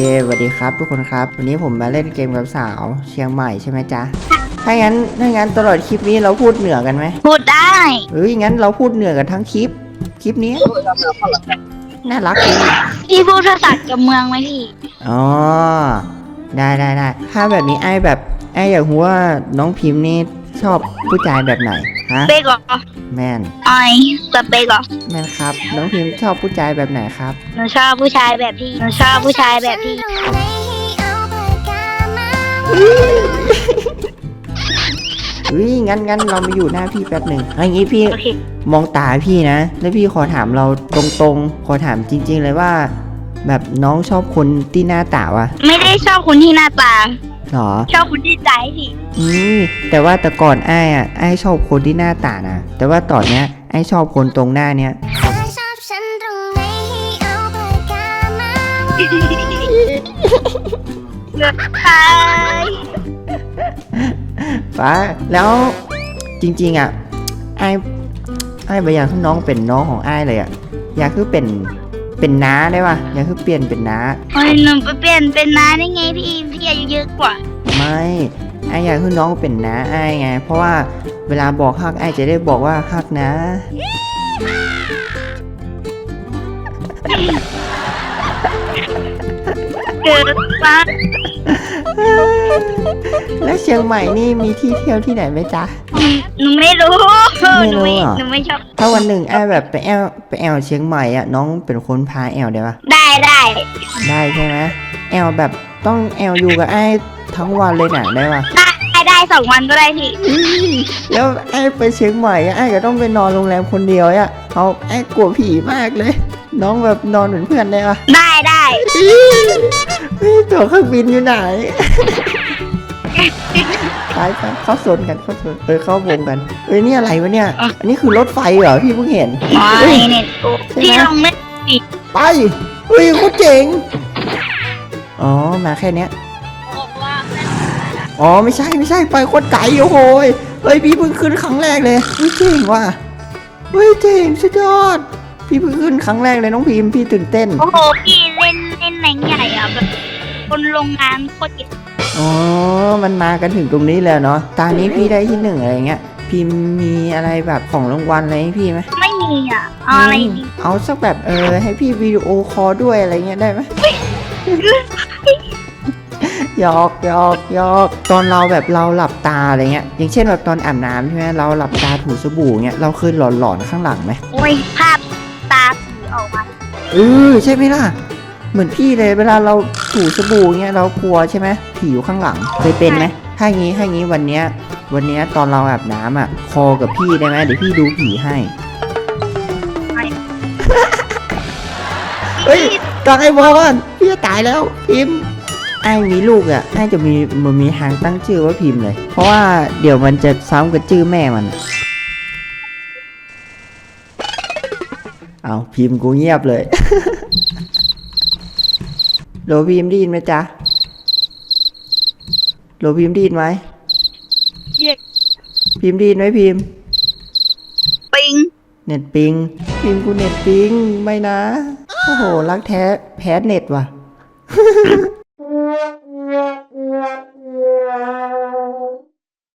สวัสดีครับทุกคนครับ วันนี้ผมมาเล่นเกมกับสาวเชียงใหม่ใช่ไหมจ๊ะ ถ้างั้นถ้างั้นตลอดคลิปนี้เราพูดเหนือกันไหมพูดได้เอ้ยงั้นเราพูดเหนือกันทั้งคลิป คลิปนี้ น่ารักดีพี่พูดภาษากับเมืองไหมพี่อ๋อได้ได้ได้ถ้าแบบนี้ไอ้แบบไอ้อยากรู้ว่าน้องพิมพ์นี่ ชอบผู้ชายแบบไหนฮะเป๊กเหรอแมนไอสเปกเหรอแมนครับน้องพิมพ์ชอบผู้ชายแบบไหนครับ หนูชอบผู้ชายแบบพี่หนูชอบผู้ชายแบบพี่อุ้ยงั้นงั้นเรามาอยู่หน้าพี่แป๊บหนึ่งเอันนี้พี่โอเคมองตาพี่นะ แล้วพี่ขอถามเราตรงๆ ขอถามจริง ๆ เลยว่า แบบน้องชอบคนที่หน้าตาวะไม่ได้ชอบคนที่หน้าตา หรอ ชอบคนที่ใจพี่อืมแต่ว่าแต่ก่อนไอ้อะไอ้ชอบคนที่หน้าตานะแต่ว่าตอนเนี้ยไอ้ชอบคนตรงหน้าเนี้ยเลือกใครฟ้าแล้วจริง ๆ อะไอ้ไอ้บอยากให้น้องเป็นน้องของไอ้เลยอะอยากคือเป็น เป็นน้าได้ปะอยากคือเปลี่ยนเป็นน้า โอ้ยหนูไปเปลี่ยนเป็นน้าได้ไงพี่พี่อายุเยอะกว่า ไม่ไอ้อยากให้น้องเป็นน้าไอ้ไง เพราะว่าเวลาบอกฮักไอ้จะได้บอกว่าฮักนะ เกิดมา แล้วเชียงใหม่นี่มีที่เที่ยวที่ไหนไหมจ๊ะ หนูไม่รู้ไม่หนูรู้ไม่เหรอ หนูไม่ชอบ ถ้าวันหนึ่งไอ้แบบไปแอลไปแอลเชียงใหม่อะน้องเป็นคนพาแอลได้ปะได้ได้ได้ใช่ไหมแอลแบบต้องแอลอยู่กับไอ้ทั้งวันเลยน่ะได้ปะได้ได้สองวันก็ได้พี่ แล้วไอ้ไปเชียงใหม่อะไอ้ก็ต้องไปนอนโรงแรมคนเดียวอะเอาไอ้กลัวผีมากเลย น้องแบบนอนเหมือนเพื่อนได้ปะได้ได้ เฮ้ยตั๋วเครื่องบินอยู่ไหน ไปไปเข้าโซนกันเข้าโซนเออเข้าวงกัน เอ้ยนี่อะไรวะเนี่ย อันนี้คือรถไฟเหรอพี่เพิ่งเห็นอ๋อเฮ้ยเน็ตกูใช่ไหมพี่ลองเล่นไปเฮ้ยโคตรเจ๋งอ๋อมาแค่เนี้ยบอกว่าอ๋อไม่ใช่ไม่ใช่ไปโคตรไกลโอ้โหยเฮ้ยพี่เพิ่งขึ้นครั้งแรกเลยเฮ้ยเจ๋งว่ะเฮ้ยเจ๋งสุดยอดพี่เพิ่งขึ้นครั้งแรกเลยน้องพิมพ์พี่ตื่นเต้นโอ้โหพี่เล่นเล่นหนังใหญ่อะแบบคนโรงงานโคตรเก่ง อ๋อ มันมากันถึงตรงนี้แล้วเนาะ ตอนนี้พี่ได้ที่หนึ่งอะไรเงี้ยพิมพ์มีอะไรแบบของรางวัลอะไรให้พี่ไหมไม่มีอะเอาอะไรดีเอาสักแบบเออให้พี่วิดีโอคอลด้วยอะไรเงี้ยได้ไหมหยอกหยอกหยอกตอนเราแบบเราหลับตาอะไรเงี้ย อย่างเช่นแบบตอนอาบน้ำใช่ไหมเราหลับตาถูสบู่เงี้ยเราเคยหลอนๆข้างหลังไหมโอ้ยภาพตาผีออกมาเออใช่ไหมล่ะ เหมือนพี่เลยเวลาเราถูสบู่เงี้ยเรากลัวใช่ไหมผีอยู่ข้างหลังเคยเป็นไหมถ้างี้ถ้างี้วันเนี้ยวันเนี้ยตอนเราอาบน้ำอะ คอกับพี่ได้ไหมเดี๋ยวพี่ดูผีให้เฮ้ยตอนไอ้บอลพี่จะตายแล้วพิมพ์ไอ้มีลูกอะไอ้จะมีมันมีทางตั้งชื่อว่าพิมพ์เลย เพราะว่าเดี๋ยวมันจะซ้ำกับชื่อแม่มัน เอาพิมพ์กูเงียบเลย โหลพิมพ์ได้ยินไหมจ๊ะโหลพิมพ์ได้ยินไหมเย้พิมพ์ได้ยินไหมพิมพ์ ปิง เน็ตปิง พิมพ์กูเน็ตปิง ไม่นะ โอ้โห รักแท้แพ้เน็ตว่ะ